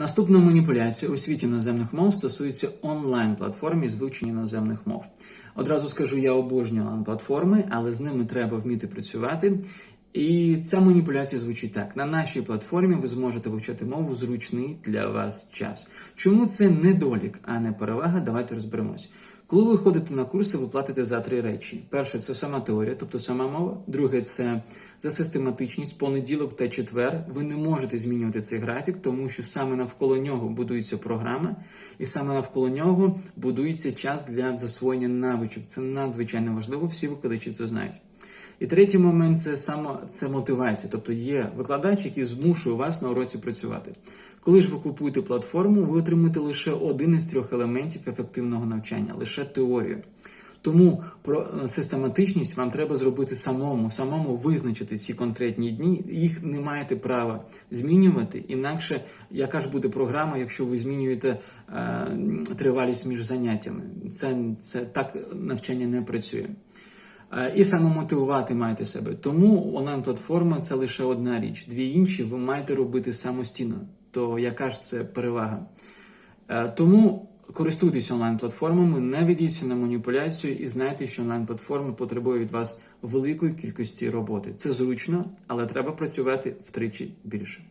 Наступна маніпуляція у світі іноземних мов стосується онлайн платформі з вивчення іноземних мов. Одразу скажу, я обожнюю онлайн-платформи, але з ними треба вміти працювати. І ця маніпуляція звучить так: на нашій платформі ви зможете вивчати мову в зручний для вас час. Чому це недолік, а не перевага? Давайте розберемось. Коли ви ходите на курси, ви платите за три речі: перше це сама теорія, тобто сама мова. Друге це за систематичність, понеділок та четвер. Ви не можете змінювати цей графік, тому що саме навколо нього будується програма, і саме навколо нього будується час для засвоєння навичок. Це надзвичайно важливо. Всі викладачі це знають. І третій момент це само це мотивація. Тобто є викладач, який змушує вас на уроці працювати. Коли ж ви купуєте платформу, ви отримуєте лише один із трьох елементів ефективного навчання, лише теорію. Тому про е, систематичність вам треба зробити самому, самому визначити ці конкретні дні. Їх не маєте права змінювати. Інакше, яка ж буде програма, якщо ви змінюєте е, тривалість між заняттями? Це, це так навчання не працює. Е, І самомотивувати маєте себе. Тому онлайн-платформа це лише одна річ. Дві інші ви маєте робити самостійно. То яка ж це перевага? Е, Тому користуйтесь онлайн-платформами, не ведіться на маніпуляцію і знайте, що онлайн-платформа потребує від вас великої кількості роботи. Це зручно, але треба працювати втричі більше.